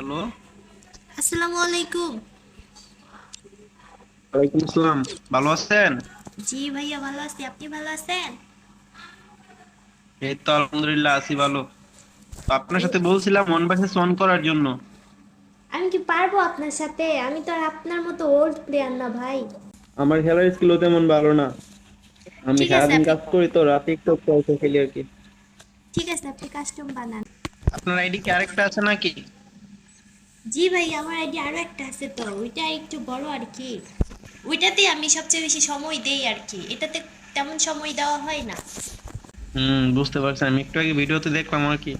Hello. আসসালামু আলাইকুম। ওয়ালাইকুম আসসালাম। ভালো আছেন? জি ভাইয়া ভালো আছি। আপনি ভালো আছেন? এই তো আলহামদুলিল্লাহ আছি ভালো। তো আপনার সাথে বলছিলাম ওয়ান ভার্সেস ওয়ান করার জন্য। আমি কি পারব আপনার সাথে? আমি তো আর আপনার মতো ওল্ড প্লেয়ার না ভাই। আমার খেলার স্কিলও তেমন ভালো না। আমি ঠিক আছে, সারাদিন আপনি- কাজ করি তো রাতে একটু অল্প খেলি আর কি। ঠিক আছে আপনি কাস্টম বানান। আপনার আইডি কি আরেকটা আছে নাকি? জি ভাই আমার আইডি আরও একটা আছে তো ওইটা একটু বড় আর কি। ওইটাতে আমি সবচেয়ে বেশি সময় দেই আর কি এটাতে তেমন সময় দেওয়া হয় না। হুম বুঝতে পারছি। আমি একটু আগে ভিডিওতে দেখলাম আর কি।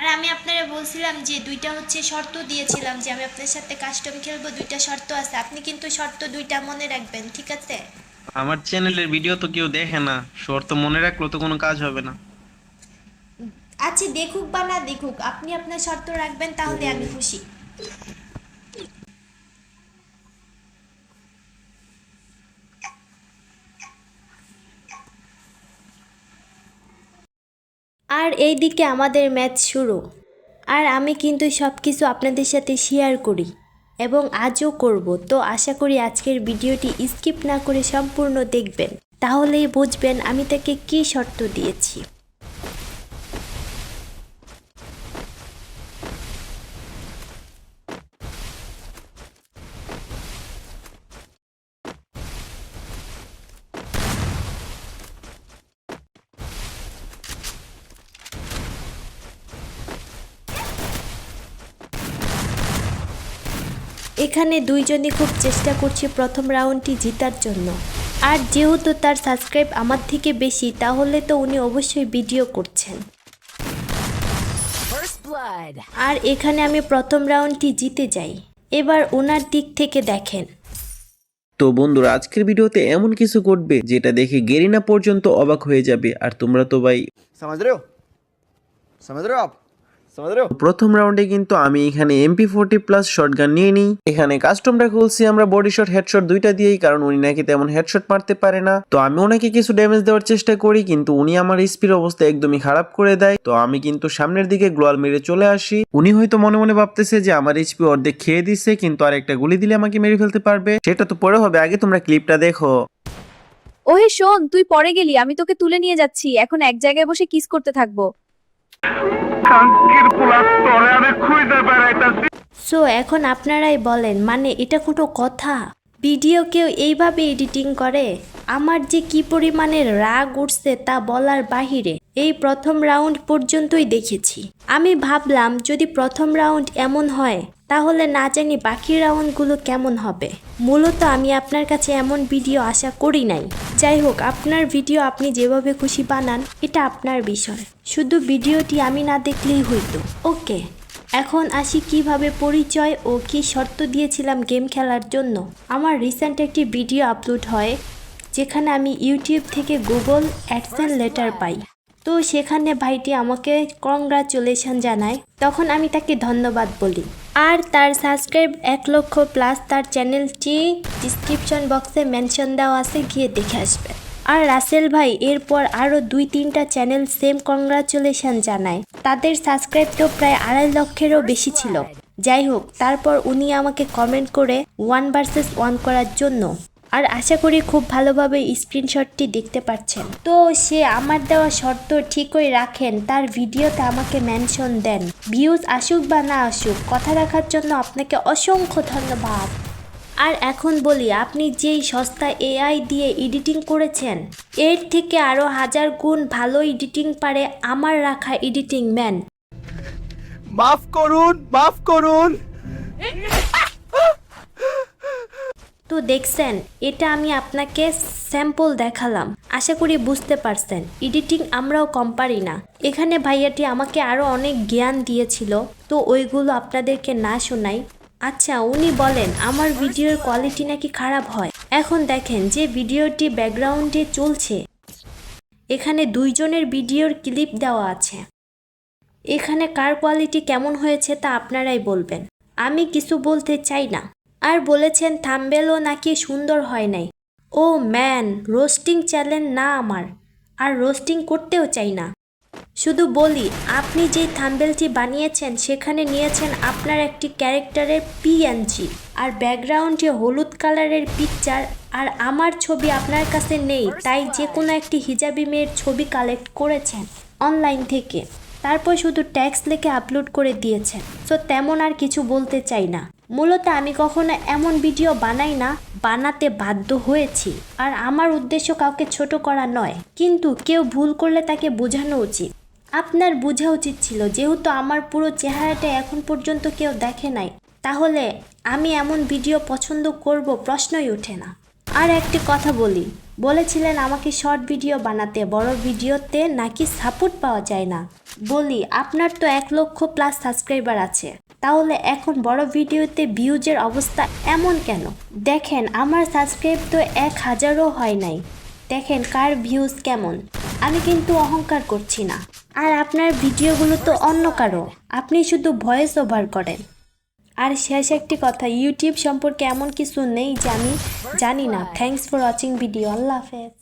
আর আমি আপনারা বলছিলাম যে দুইটা হচ্ছে শর্ত দিয়েছিলাম যে আমি আপনার সাথে কাস্টম খেলব দুইটা শর্ত আছে। আপনি কিন্তু শর্ত দুইটা মনে রাখবেন ঠিক আছে? আমার চ্যানেলের ভিডিও তো কেউ দেখে না। শর্ত মনে রাখল তো কোনো কাজ হবে না। আচ্ছা দেখুক বা না দেখুক আপনি আপনার শর্ত রাখবেন তাহলে আমি খুশি। আর এইদিকে আমাদের ম্যাচ শুরু। আর আমি কিন্তু সব কিছু আপনাদের সাথে শেয়ার করি এবং আজও করব। তো আশা করি আজকের ভিডিওটি স্কিপ না করে সম্পূর্ণ দেখবেন। তাহলেই বুঝবেন আমি তাকে কী শর্ত দিয়েছি। এখানে দুইজনই খুব চেষ্টা করছি প্রথম রাউন্ডটি জেতার জন্য। আর যেহেতু তার সাবস্ক্রাইব আমার থেকে বেশি তাহলে তো উনি অবশ্যই ভিডিও করছেন। আর এখানে আমি প্রথম রাউন্ডটি জিতে যাই। এবার ওনার দিক থেকে দেখেন। তো বন্ধুরা আজকের ভিডিওতে এমন কিছু ঘটবে যেটা দেখে গেরিনা পর্যন্ত অবাক হয়ে যাবে। আর তোমরা তো ভাই সমাজ রে সমাজ রে আপ প্রথম রাউন্ডে কিন্তু আমি এখানে MP forty plus short gun নিয়ে নিই। এখানে কাস্টমটা খুলছি আমরা বডি শট হেডশট দুইটা দিয়েই কারণ উনি নাকি তেমন হেডশট মারতে পারে না। তো আমি ওনাকে কিছু ড্যামেজ দেওয়ার চেষ্টা করি কিন্তু উনি আমার স্পিড অবস্থা একদমই খারাপ করে দেয়। তো আমি কিন্তু সামনের দিকে গ্লোয়াল মেরে চলে আসি। উনি হয়তো মনে মনে ভাবতেছে যে আমার এইচপি অর্ধেক খেয়ে দিছে কিন্তু আর একটা গুলি দিলে আমাকে মেরে ফেলতে পারবে। সেটা তো পরে হবে আগে তোমরা ক্লিপটা দেখো। ওহে শোন তুই পরে গেলি আমি তোকে তুলে নিয়ে যাচ্ছি। এখন এক জায়গায় বসে কিস করতে থাকব। সো এখন আপনারাই বলেন মানে এটা কোনো কথা? ভিডিও কেউ এইভাবে এডিটিং করে? আমার যে কি পরিমাণে রাগ উঠছে তা বলার বাহিরে এই প্রথম রাউন্ড পর্যন্তই দেখেছি। আমি ভাবলাম, যদি প্রথম রাউন্ড এমন হয় তাহলে না জানি বাকি রাউন্ডগুলো কেমন হবে। মূলত আমি আপনার কাছে এমন ভিডিও আশা করি নাই। যাই হোক, আপনার ভিডিও আপনি যেভাবে খুশি বানান, এটা আপনার বিষয়। শুধু ভিডিওটি আমি না দেখলেই হইতো। ওকে, এখন আসি কীভাবে পরিচয় ও কি শর্ত দিয়েছিলাম গেম খেলার জন্য। আমার রিসেন্ট একটি ভিডিও আপলোড হয়, যেখানে আমি ইউটিউব থেকে গুগল অ্যাডসেন লেটার পাই। তো সেখানে ভাইটি আমাকে কংগ্রাচুলেশন জানায়, তখন আমি তাকে ধন্যবাদ বলি। আর তার সাবস্ক্রাইব এক লক্ষ প্লাস তার চ্যানেলটি ডিসক্রিপশন বক্সে মেনশন দেওয়া আছে, গিয়ে দেখে আসবেন আর রাসেল ভাই, এরপর আরও দুই তিনটা চ্যানেল সেম কংগ্রাচুলেশন জানায়। তাদের সাবস্ক্রাইব তো প্রায় আড়াই লক্ষেরও বেশি ছিল। যাই হোক, তারপর উনি আমাকে কমেন্ট করে ওয়ান ভার্সেস ওয়ান করার জন্য আর আশা করি খুব ভালোভাবে স্ক্রিনশটটি দেখতে পাচ্ছেন। তো সে আমার দেওয়া শর্ত ঠিকই রাখেন তার ভিডিওতে আমাকে মেনশন দেন। ভিউজ আসুক বা না আসুক কথা রাখার জন্য আপনাকে অসংখ্য ধন্যবাদ। আর এখন বলি আপনি যেই সস্তা এআই দিয়ে এডিটিং করেছেন এর থেকে আরও হাজার গুণ ভালো এডিটিং পারে আমার রাখা এডিটিং ম্যান। माफ করুন মাফ করুন। তো দেখছেন, এটা আমি আপনাকে স্যাম্পল দেখালাম। আশা করি বুঝতে পারছেন। এডিটিং আমরাও কম পারি না। এখানে ভাইয়াটি আমাকে আরও অনেক জ্ঞান দিয়েছিল, তো ওইগুলো আপনাদেরকে না শোনাই। আচ্ছা উনি বলেন, আমার ভিডিওর কোয়ালিটি নাকি খারাপ হয়? এখন দেখেন যে ভিডিওটি ব্যাকগ্রাউন্ডে চলছে। এখানে দুইজনের ভিডিওর ক্লিপ দেওয়া আছে। এখানে কার কোয়ালিটি কেমন হয়েছে তা আপনারাই বলবেন। আমি কিছু বলতে চাই না। আর বলেছেন, থাম্বেলও নাকি সুন্দর হয় নাই। ও ম্যান, রোস্টিং চ্যালেঞ্জ না আমার, আর রোস্টিং করতেও চাই না। শুধু বলি, আপনি যে থাম্বেলটি বানিয়েছেন, সেখানে নিয়েছেন আপনার একটি ক্যারেক্টারের পিএনজি আর ব্যাকগ্রাউন্ডে হলুদ কালারের পিকচার আর আমার ছবি আপনার কাছে নেই, তাই যে কোনো একটি হিজাবি মেয়ের ছবি কালেক্ট করেছেন অনলাইন থেকে। তারপর শুধু ট্যাক্স লিখে আপলোড করে দিয়েছেন। তো তেমন আর কিছু বলতে চাই না। মূলত আমি কখনো এমন ভিডিও বানাই না, বানাতে বাধ্য হয়েছি। আর আমার উদ্দেশ্য কাউকে ছোট করা নয়, কিন্তু কেউ ভুল করলে তাকে বোঝানো উচিত। আপনার বোঝা উচিত ছিল, যেহেতু আমার পুরো চেহারাটা এখন পর্যন্ত কেউ দেখে নাই, তাহলে আমি এমন ভিডিও পছন্দ করব প্রশ্নই ওঠে না। আর একটি কথা বলি, বলেছিলেন আমাকে শর্ট ভিডিও বানাতে, বড় ভিডিওতে নাকি সাপোর্ট পাওয়া যায় না। বলি, আপনার তো এক লক্ষ প্লাস সাবস্ক্রাইবার আছে। তাহলে এখন বড় ভিডিওতে ভিউজের অবস্থা এমন কেন? দেখেন, আমার সাবস্ক্রাইব তো এক হাজারও হয় নাই। দেখেন কার ভিউজ কেমন। আমি কিন্তু অহংকার করছি না। আর আপনার ভিডিওগুলো তো অন্য কারও। আপনি শুধু ভয়েস ওভার করেন। আর শেষ একটি কথা ইউটিউব সম্পর্কে এমন কিছু নেই যে আমি জানি না। থ্যাঙ্কস ফর ওয়াচিং ভিডিও আল্লাহ হাফেজ।